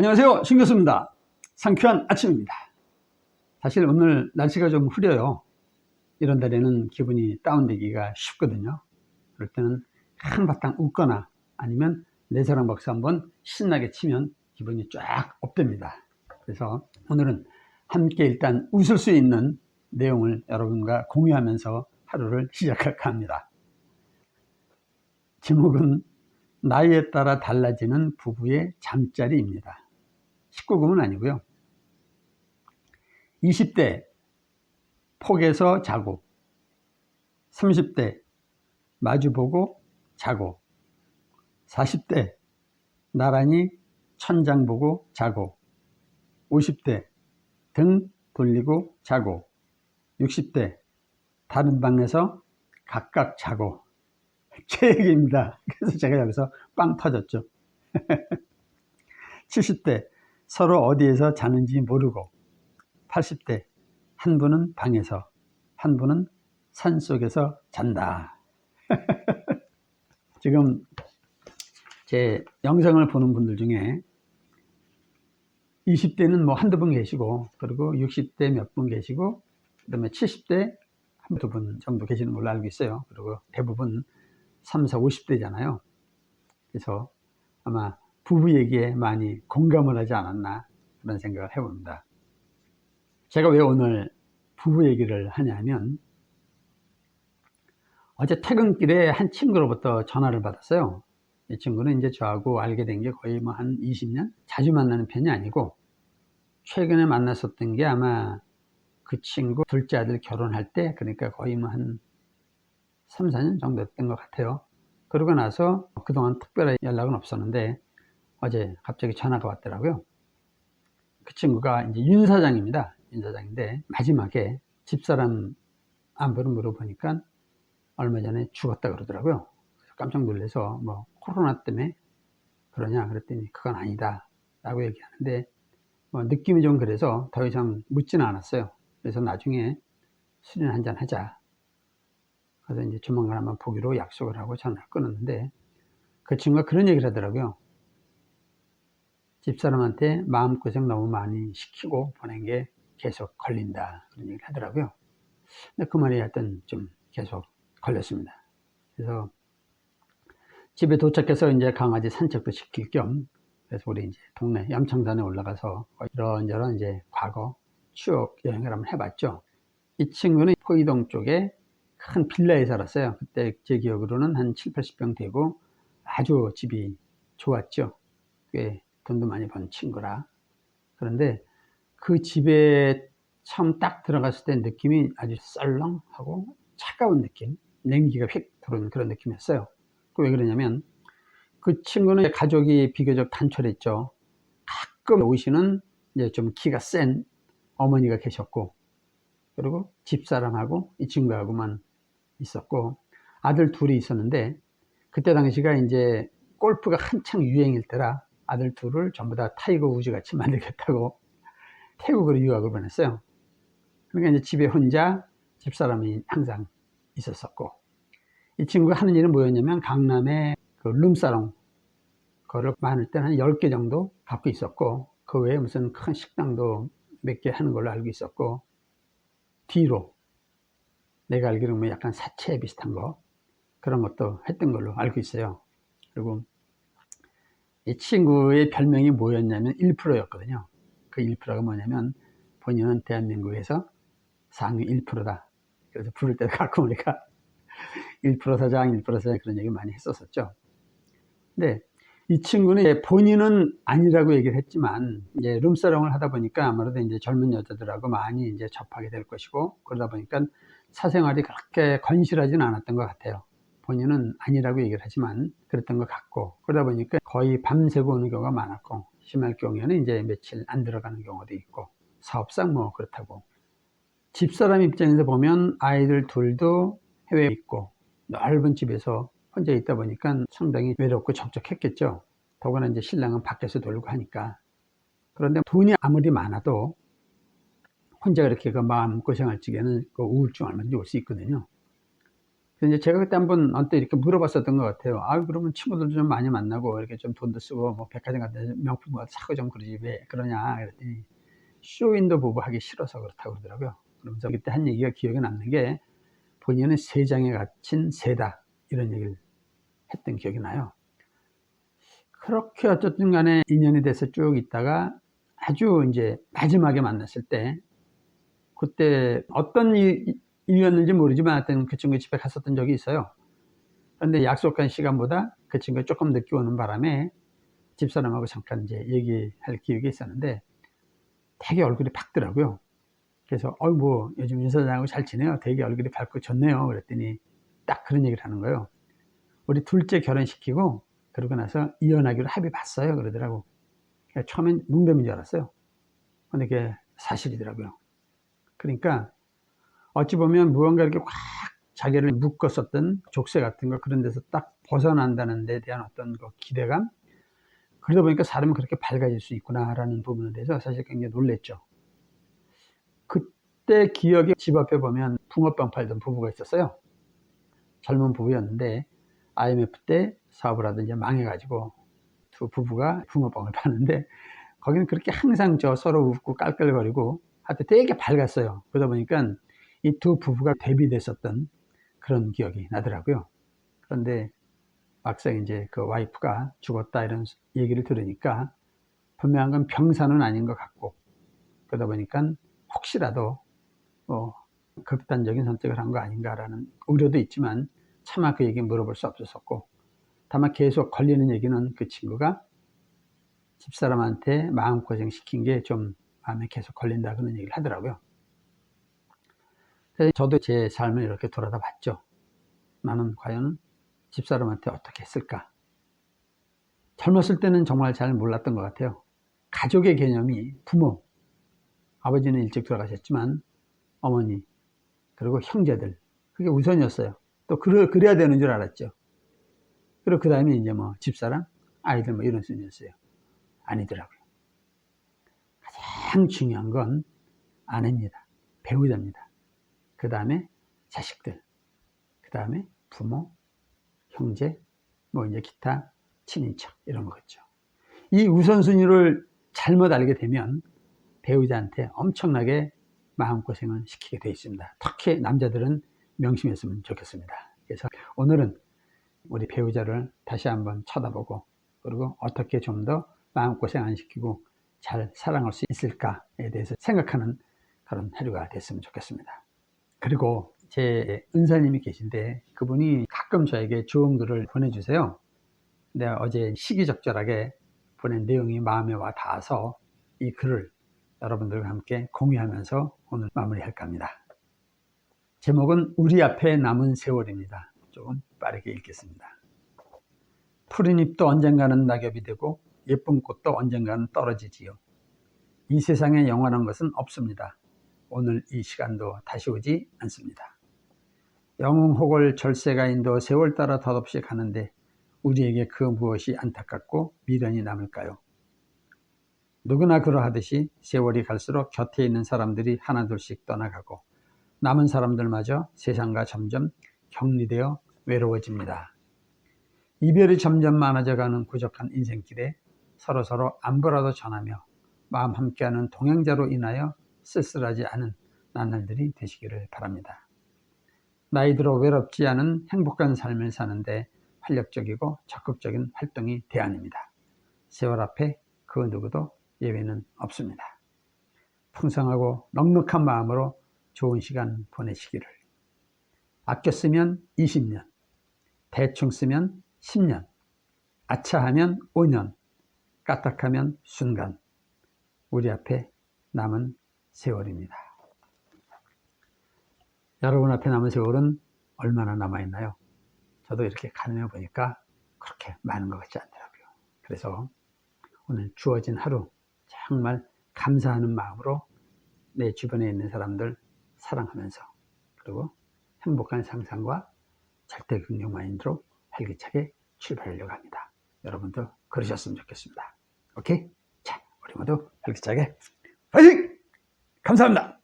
안녕하세요. 신 교수입니다. 상쾌한 아침입니다. 사실 오늘 날씨가 좀 흐려요. 이런 날에는 기분이 다운되기가 쉽거든요. 그럴 때는 한바탕 웃거나 아니면 내 사랑 박수 한번 신나게 치면 기분이 쫙 업됩니다. 그래서 오늘은 함께 일단 웃을 수 있는 내용을 여러분과 공유하면서 하루를 시작할까 합니다. 제목은 나이에 따라 달라지는 부부의 잠자리입니다. 19금은 아니고요. 20대 폭에서 자고 30대 마주보고 자고 40대 나란히 천장 보고 자고 50대 등 돌리고 자고 60대 다른 방에서 각각 자고 제 얘기입니다. 그래서 제가 여기서 빵 터졌죠. 70대 서로 어디에서 자는지 모르고 80대 한 분은 방에서 한 분은 산 속에서 잔다. 지금 제 영상을 보는 분들 중에 20대는 뭐 한두 분 계시고 그리고 60대 몇 분 계시고 그다음에 70대 한두 분 정도 계시는 걸로 알고 있어요. 그리고 대부분 3, 4, 50대잖아요. 그래서 아마 부부 얘기에 많이 공감을 하지 않았나 그런 생각을 해봅니다. 제가 왜 오늘 부부 얘기를 하냐면 어제 퇴근길에 한 친구로부터 전화를 받았어요. 이 친구는 이제 저하고 알게 된 게 거의 뭐 한 20년? 자주 만나는 편이 아니고 최근에 만났었던 게 아마 그 친구 둘째 아들 결혼할 때 그러니까 거의 뭐 한 3, 4년 정도 됐던 것 같아요. 그러고 나서 그동안 특별한 연락은 없었는데 어제 갑자기 전화가 왔더라고요. 그 친구가 이제 윤 사장입니다. 윤 사장인데 마지막에 집사람 안부를 물어보니까 얼마 전에 죽었다 그러더라고요. 깜짝 놀라서 뭐 코로나 때문에 그러냐 그랬더니 그건 아니다 라고 얘기하는데 뭐 느낌이 좀 그래서 더 이상 묻지는 않았어요. 그래서 나중에 술이나 한잔 하자. 그래서 이제 조만간 한번 보기로 약속을 하고 전화를 끊었는데 그 친구가 그런 얘기를 하더라고요. 집사람한테 마음고생 너무 많이 시키고 보낸 게 계속 걸린다. 그런 얘기를 하더라고요. 근데 그 말이 하여튼 좀 계속 걸렸습니다. 그래서 집에 도착해서 이제 강아지 산책도 시킬 겸 그래서 우리 이제 동네 염창산에 올라가서 이런저런 이제 과거 추억 여행을 한번 해봤죠. 이 친구는 포이동 쪽에 큰 빌라에 살았어요. 그때 제 기억으로는 한 7, 80평 되고 아주 집이 좋았죠. 꽤 돈도 많이 번 친구라. 그런데 그 집에 처음 딱 들어갔을 때 느낌이 아주 썰렁하고 차가운 느낌, 냉기가 휙 들어오는 그런 느낌이었어요. 그 왜 그러냐면 그 친구는 가족이 비교적 단촐했죠. 가끔 오시는 이제 좀 키가 센 어머니가 계셨고, 그리고 집사람하고 이 친구하고만 있었고, 아들 둘이 있었는데, 그때 당시가 이제 골프가 한창 유행일 때라 아들 둘을 전부 다 타이거 우즈 같이 만들겠다고 태국으로 유학을 보냈어요. 그러니까 이제 집에 혼자 집사람이 항상 있었었고, 이 친구가 하는 일은 뭐였냐면 강남에 그 룸사롱 그거를 많을 때는 한 10개 정도 갖고 있었고 그 외에 무슨 큰 식당도 몇 개 하는 걸로 알고 있었고 뒤로 내가 알기로 뭐 약간 사채 비슷한 거 그런 것도 했던 걸로 알고 있어요. 그리고 이 친구의 별명이 뭐였냐면 1%였거든요. 그 1%가 뭐냐면 본인은 대한민국에서 상위 1%다. 그래서 부를 때 가끔 우리가 1% 사장, 1% 사장 그런 얘기 많이 했었었죠. 근데 이 친구는 본인은 아니라고 얘기를 했지만 이제 룸사롱을 하다 보니까 아무래도 이제 젊은 여자들하고 많이 이제 접하게 될 것이고 그러다 보니까 사생활이 그렇게 건실하지는 않았던 것 같아요. 본인은 아니라고 얘기를 하지만 그랬던 것 같고 그러다 보니까 거의 밤새고 오는 경우가 많았고 심할 경우에는 이제 며칠 안 들어가는 경우도 있고 사업상 뭐 그렇다고 집사람 입장에서 보면 아이들 둘도 해외에 있고 넓은 집에서 혼자 있다 보니까 상당히 외롭고 적적했겠죠. 더구나 이제 신랑은 밖에서 놀고 하니까. 그런데 돈이 아무리 많아도 혼자 이렇게 그 마음 고생할 적에는 그 우울증 얼마든지 올 수 있거든요. 이제 제가 그때 한번 언뜻 이렇게 물어봤었던 것 같아요. 아, 그러면 친구들도 좀 많이 만나고 이렇게 좀 돈도 쓰고 뭐 백화점 같은 데 명품 같은 거 사고 좀 그러지 왜 그러냐 그랬더니 쇼윈도 부부 하기 싫어서 그렇다고 그러더라고요. 그러면서 그때 한 얘기가 기억에 남는 게 본인은 세 장에 갇힌 새다 이런 얘기를 했던 기억이 나요. 그렇게 어쨌든 간에 인연이 돼서 쭉 있다가 아주 이제 마지막에 만났을 때 그때 어떤 일- 일이었는지 모르지만 하여튼 그 친구 집에 갔었던 적이 있어요. 그런데 약속한 시간보다 그 친구가 조금 늦게 오는 바람에 집사람하고 잠깐 이제 얘기할 기억이 있었는데 되게 얼굴이 밝더라고요. 그래서 어이 뭐 요즘 윤 사장하고 잘 지내요. 되게 얼굴이 밝고 좋네요. 그랬더니 딱 그런 얘기를 하는 거예요. 우리 둘째 결혼시키고 그러고 나서 이혼하기로 합의 봤어요. 그러더라고. 그러니까 처음엔 농담인 줄 알았어요. 근데 그게 사실이더라고요. 그러니까 어찌 보면 무언가 이렇게 확 자기를 묶었었던 족쇄 같은 거 그런 데서 딱 벗어난다는 데 대한 어떤 그 기대감 그러다 보니까 사람은 그렇게 밝아질 수 있구나라는 부분에 대해서 사실 굉장히 놀랬죠. 그때 기억에 집 앞에 보면 붕어빵 팔던 부부가 있었어요. 젊은 부부였는데 IMF 때 사업을 이제 망해가지고 두 부부가 붕어빵을 파는데 거기는 그렇게 항상 저 서로 웃고 깔깔거리고 하여튼 되게 밝았어요. 그러다 보니까 이 두 부부가 대비됐었던 그런 기억이 나더라고요. 그런데 막상 이제 그 와이프가 죽었다 이런 얘기를 들으니까 분명한 건 병사는 아닌 것 같고 그러다 보니까 혹시라도 뭐 극단적인 선택을 한 거 아닌가라는 우려도 있지만 차마 그 얘기 물어볼 수 없었었고 다만 계속 걸리는 얘기는 그 친구가 집사람한테 마음고생 시킨 게 좀 마음에 계속 걸린다 그런 얘기를 하더라고요. 저도 제 삶을 이렇게 돌아다 봤죠. 나는 과연 집사람한테 어떻게 했을까? 젊었을 때는 정말 잘 몰랐던 것 같아요. 가족의 개념이 부모, 아버지는 일찍 돌아가셨지만 어머니, 그리고 형제들, 그게 우선이었어요. 또 그래, 그래야 되는 줄 알았죠. 그리고 그 다음에 이제 뭐 집사람, 아이들 뭐 이런 순이었어요. 아니더라고요. 가장 중요한 건 아내입니다. 배우자입니다. 그 다음에 자식들, 그 다음에 부모, 형제, 뭐 이제 기타 친인척 이런 거겠죠. 이 우선순위를 잘못 알게 되면 배우자한테 엄청나게 마음고생을 시키게 되어 있습니다. 특히 남자들은 명심했으면 좋겠습니다. 그래서 오늘은 우리 배우자를 다시 한번 쳐다보고 그리고 어떻게 좀 더 마음고생 안 시키고 잘 사랑할 수 있을까에 대해서 생각하는 그런 하루가 됐으면 좋겠습니다. 그리고 제 은사님이 계신데 그분이 가끔 저에게 좋은 글을 보내주세요. 내가 어제 시기적절하게 보낸 내용이 마음에 와 닿아서 이 글을 여러분들과 함께 공유하면서 오늘 마무리할까 합니다. 제목은 우리 앞에 남은 세월입니다. 조금 빠르게 읽겠습니다. 푸른 잎도 언젠가는 낙엽이 되고 예쁜 꽃도 언젠가는 떨어지지요. 이 세상에 영원한 것은 없습니다. 오늘 이 시간도 다시 오지 않습니다. 영웅 혹을 절세가 인도 세월 따라 덧없이 가는데 우리에게 그 무엇이 안타깝고 미련이 남을까요? 누구나 그러하듯이 세월이 갈수록 곁에 있는 사람들이 하나둘씩 떠나가고 남은 사람들마저 세상과 점점 격리되어 외로워집니다. 이별이 점점 많아져가는 구적한 인생길에 서로서로 안부라도 전하며 마음 함께하는 동행자로 인하여 쓸쓸하지 않은 나날들이 되시기를 바랍니다. 나이 들어 외롭지 않은 행복한 삶을 사는데 활력적이고 적극적인 활동이 대안입니다. 세월 앞에 그 누구도 예외는 없습니다. 풍성하고 넉넉한 마음으로 좋은 시간 보내시기를. 아껴 쓰면 20년, 대충 쓰면 10년, 아차하면 5년, 까딱하면 순간. 우리 앞에 남은 세월입니다. 여러분 앞에 남은 세월은 얼마나 남아있나요? 저도 이렇게 가늠해 보니까 그렇게 많은 것 같지 않더라고요. 그래서 오늘 주어진 하루 정말 감사하는 마음으로 내 주변에 있는 사람들 사랑하면서 그리고 행복한 상상과 절대 긍정 마인드로 활기차게 출발하려고 합니다. 여러분도 그러셨으면 좋겠습니다. 오케이? 자, 우리 모두 활기차게 파이팅! 감사합니다.